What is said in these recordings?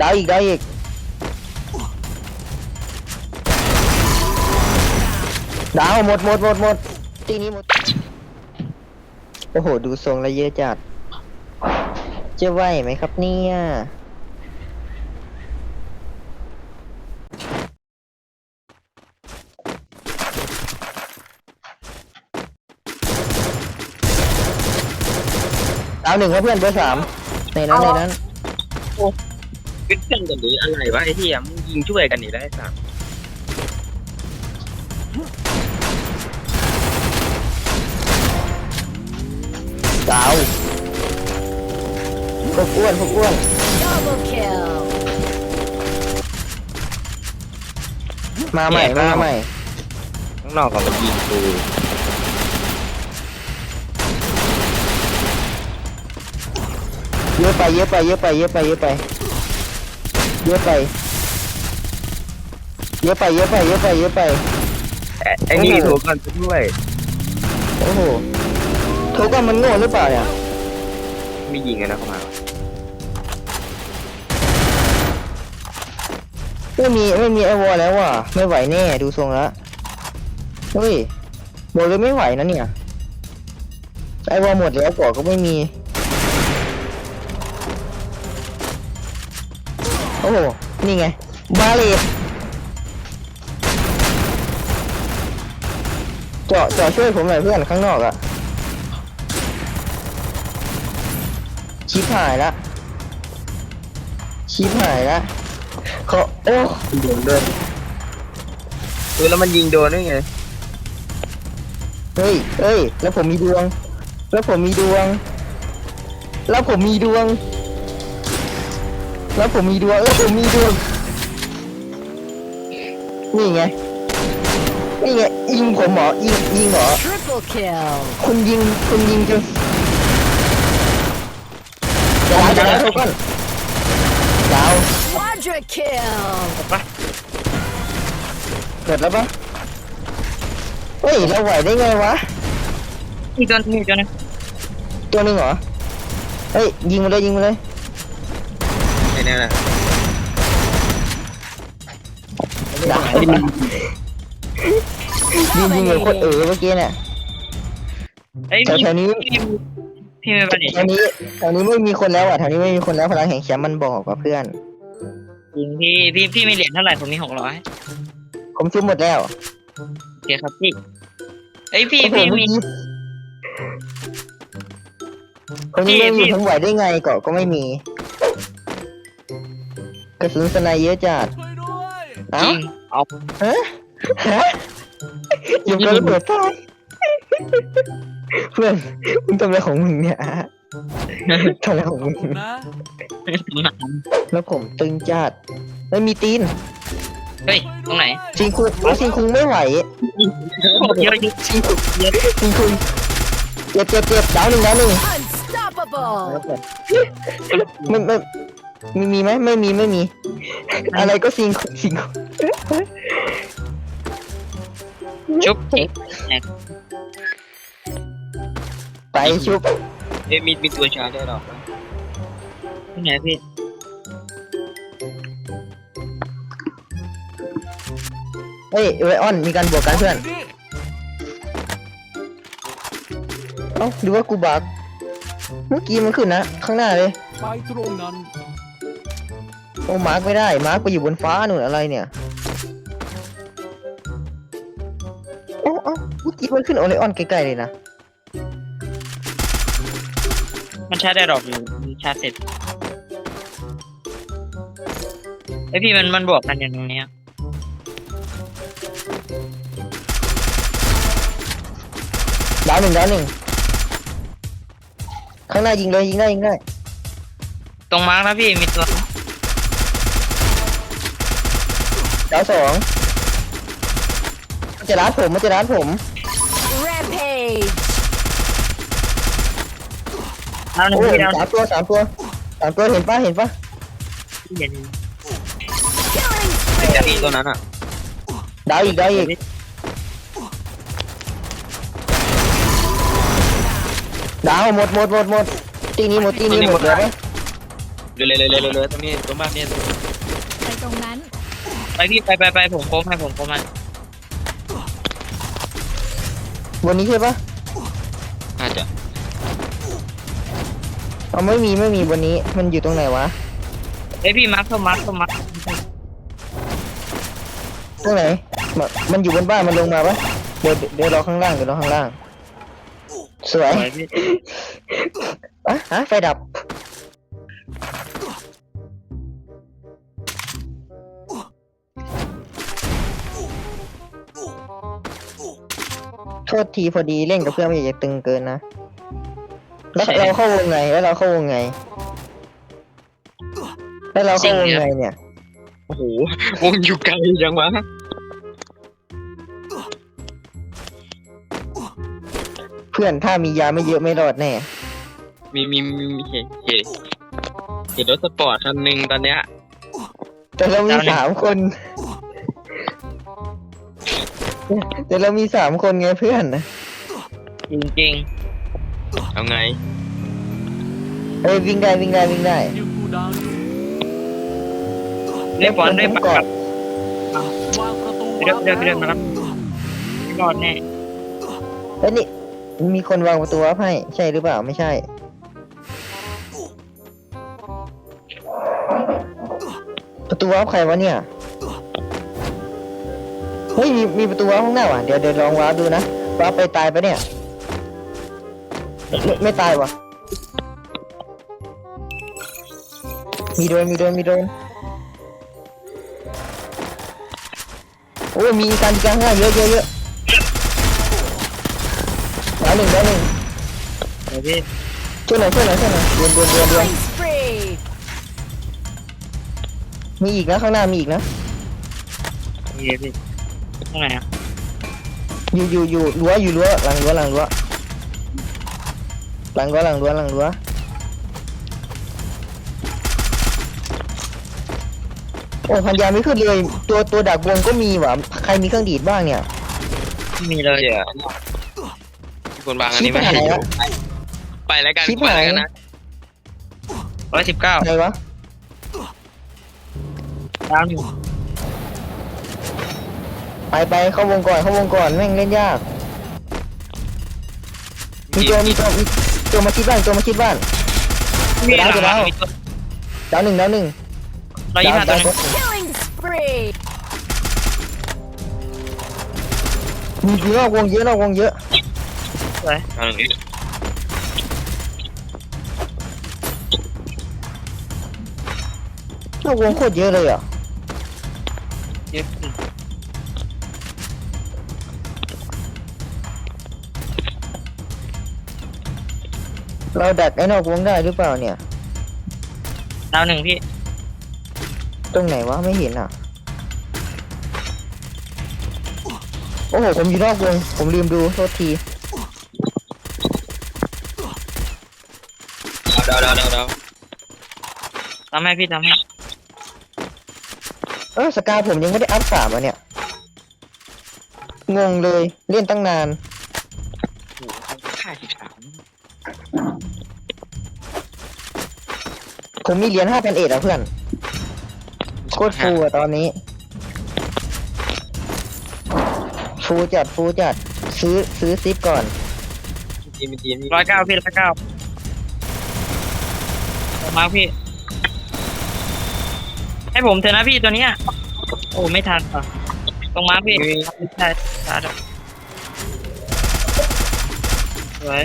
ไดาวอีกดาวอีกดาวหมดหมดหมดหมดตีนี้หมด โอ้โห ดูทรงแล้วเยอะจัด จะไหวไหมครับเนี่ยดาวหนึ่งครับเพื่อนเบอร์สามในนั้นในนั้น เป็นเพื่อนกันหรืออะไรวะไอ้ที่มึงยิงช่วยกันนี่ได้สามดาวพวกอ้วนพวกอ้วน Double kill. มาใหม่มาใหม่ข้างนอกก็มายิงกูเยอะไปเยอะไปเยอะไปเยอะไปเยอะไป เยอะไปเยอะไปเยอะไปเยอะไปเยอะไป ไอ้นี่ถูกกันด้วย โอ้โหโทกันมันโง่หรือเปล่าเนี่ยไม่ยิงกันนะเข้ามาไม่มีไม่มีไอวอลแล้วว่ะไม่ไหวแน่ดูทรงแล้วเฮ้ยบอกเลยไม่ไหวนะเนี่ยไอวอลหมดแล้วก่อก็ไม่มี โอ้โห นี่ไง บาเลตเจาะเจาะช่วยผมหน่อยเพื่อนข้างนอกอะชิปหายละชิปหายละเขาโอ้โดนด้วยเออแล้วมันยิงโดนด้วยไง เฮ้ยเฮ้ย แล้วผมมีดวง แล้วผมมีดวง แล้วผมมีดวง แล้วผมมีดวงแล้วผมมีดวงนี่ไง นี่ไงยิงผมเหรอยิงยิงเหรอ Triple kill. คุณยิงคุณยิงจนจะดาวจะดาวทุกคนดาว Quadra kill. เกิดแล้วปะเฮ้ยเราไหวได้ไงวะนี่ตัวนี่ตัวนึงตัวหนึ่งเหรอ เฮ้ยยิงมาเลยยิงมาเลย ไอ้นี่แหละดาวยิงยิงเหมือนคนเออเมื่อกี้เนี่ยไอ้แถวๆนี้พี่ไม่ปฏิแถวนี้แถวนี้ไม่มีคนแล้วอะแถวนี้ไม่มีคนแล้วพลังแห่งแชมป์มันบอกกับเพื่อน จริงพี่พี่พี่มีเหรียญเท่าไหร่ผมมีหกร้อยผมซื้อหมดแล้วโอเคครับพี่ไอ้ยพี่โอ้โหพี่เมื่อมีกี้คนนี้พี่ไม่มีพี่ทั้งไหวได้ไงเกาะก็ไม่มี กระสุนสไนเยอะจัดจเอ้าริงเอาฮะฮะอยู่กับระเบิดไฟเพื่อนมึงทำอะไรของมึงเนี่ยฮะทำอะไรของมึงแล้วผมตึงจัดไม่มีตีนเฮ้ยตรงไหนชิงคุงเอาชิงคุงไม่ไหวเยอะยิ่งชิงคุงชิงคุงเจ็บเจ็บเจ็บดาวหนึ่งดาวหนึ่ง Unstoppable. ไม่ไม่ มีมีไหมไม่มีไม่มี อะไรก็ซิงคุงซิงคุงชุบเอ๊ะไปชุบเอ๊ะมีมีตัวชาร์จได้หรอที่ไหนพี่เฮ้ยเวออนมีการบวกกันเพื่อนเอ้าดูว่ากูบักเมื่อกี้มันขึ้นนะ ข้างหน้าเลยไปตรงนั้นโอ้มาร์กไม่ได้ มาร์กไปอยู่บนฟ้าหนุนอะไรเนี่ยเอ้าเอ้าเมื่อกี้มันขึ้นโอเลออนใกล้ๆเลยนะ มันชาร์จได้หรอกอยู่มันชาร์จเสร็จไอพี่มันมันบวกกันอย่างตรงเนี้ยดาวหนึ่งดาวหนึ่งข้างหน้ายิงเลยยิงได้ยิงได้ ตรงมาร์กนะพี่มีตัว ดาวสองมันจะร้านผมมันจะร้านผม Rampage. เอาหนึ่งโอ้ยพี่เอาสามตัวสามตัวสามตัวเห็นปะเห็นปะพี่เห็น Killing จากพี่ spree. ตัวนั้นอะดาวอีกดาวอีกดาวหมดหมดหมดหมดตีนี้หมดตีนี้หมดเลยไหมเลยเลยเลยเลยเลยตรงนี้ตรงบ้านเนี่ย ไปตรงนั้น ไปพี่ไปไปไปผมโค้งให้ผมโค้งมันบนนี้ใช่ปะน่าจะเอาไม่มีไม่มีบนนี้มันอยู่ตรงไหนวะเอ้ยพี่มาร์คเข้ามาร์คเข้ามาร์คตรงไหนมนมันอยู่บนบ้านมันลงมาปะเดี๋ยวเดี๋ยวรอข้างล่างเดี๋ยวรอข้างล่าง สวยสวยพี่ อะฮะไฟดับ โทษทีพอดีเล่นกับเพื่อนไม่อยากจะตึงเกินนะ แล้วเราเข้าวงไง แล้วเราเข้าวงไง แล้วเราเข้าวงไงเนี่ย โอ้โห วงอยู่ไกลจังวะเพื่อนถ้ามียาไม่เยอะไม่รอดแน่ มีมีมีมีเห็นเห็นเห็นรถสปอร์ตคันหนึ่งตอนเนี้ย แต่เรามีเจ้าหนึ่งสามคน แต่เรามีสามคนไงเพื่อนจริงจริงๆเอาไง เอ้ยวิ่งได้วิ่งได้วิ่งได้ยิงกูดาวอยู่เรียกบอลด้วยผมปะกอดวางประตูเดินเดินเดินมาแล้วไม่รอดแน่เอ้ยนี่มีคนวางประตูวับให้ใช่หรือเปล่าไม่ใช่ ประตูวับใครวะเนี่ยเฮ้ยมีมีประตูวับข้างหน้าว่ะเดี๋ยวเดี๋ยวลองวับดูนะวับไปตายปะเนี่ยไม่ไม่ตายวะมีโดนมีโดนมีโดนโอ้ยมีการจังห้าเยอะเยอะเยอะแล้วหนึ่งแล้วหนึ่งเดี๋ยวพี่ช่วยหน่อยช่วยหน่อยช่วยหน่อยเดือนเดือนเดือนเดือน Killing spree. มีอีกนะข้างหน้ามีอีกนะนี่เลยพี่ ตรงไหนอะอยู่อยู่อยู่รั้วอยู่รั้วหลังรั้วหลังรั้วหลังรั้วหลังรั้วหลังรั้วโอ้พันยาไม่ขึ้นเลย ตัวตัวดักวงก็มีว่ะใครมีเครื่องดีดบ้างเนี่ยไม่มีเลยอะคนบางอันนี้ไม่ชิบหายให้อยู่ละไปแล้วกันชิบไปหายแล้วกันนะร้อยสิบเก้าใครวะ ดาวหนึ่ง ไปไปเข้าวงก่อนเข้าวงก่อนแม่งเล่นยาก มีตัวมีตัวมีตัวมาคิดบ้านตัวมาคิดบ้าน มีหลังเดี๋ยวหลังเดี๋ยวมีตัวดาวหนึ่งดาวหนึ่งร้อยยี่สิบห้าตัวหนึง Killing spree. มีอยู่นอกวงเยอะนอกวงเยอะสวยเอาหนึ่งดินอกวงโคตรเยอะเลยอะ เราดักไอ้นอกวงได้หรือเปล่าเนี่ย ดาวหนึ่งพี่ ตรงไหนวะไม่เห็นอะ โอ้โห ผมอยู่นอกวง ผมลืมดูโทษที เดาเดาเดาเดาทำให้พี่ทำให้เออสกาผมยังไม่ได้อัพสามอะเนี่ย งงเลยเล่นตั้งนาน โอ้โหค่าที่สาม ผมมีเหรียญห้าพันเอ็ดอะเพื่อนโคตรฟูอะตอนนี้ ฟูจัดฟูจัด ซื้อซื้อซิปก่อนทีมเป็นทีมร้อยเก้าพี่ร้อยเก้ามาพี่ ให้ผมเถอะนะพี่ตัวเนี้ย โอ้ไม่ทันอะตรงมาพี่ไม่ใช่ทันอะสวย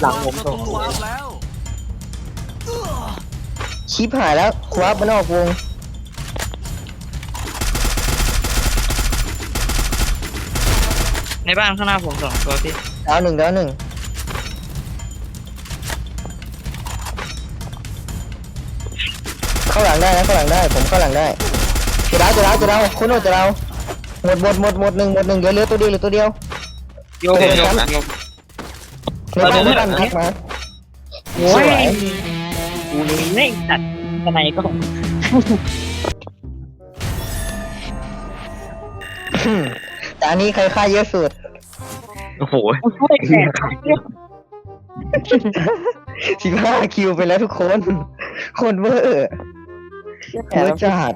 หลังผมประส่งตูวางแล้ว ชิปหายแล้วคว้าไปนอกวง ในบ้านข้างหน้าผมสองตัวพี่ดาวหนึ่งดาวหนึ่งเข้าหลังได้นะเข้าหลังได้ ผมเข้าหลังได้จะดาวจะดาวจะดาวคุณโนจะดาวหมดหมดหมดหมดหนึ่งหมดหนึ่งเดี๋ยวเหลือตัวเดียวเหลือตัวเดียวโยกเดี๋ยวโยกนะโยก ในบ้านในบ้านทักมาโอ้ย กูนี่ไม่ตัดทนายก็อืมแต่อันนี้ใครฆ่าเยอะสุด โอ้โหช่วยแขกสิบห้าคิวไปแล้วทุกคน คนเวอร์เวอร์จัด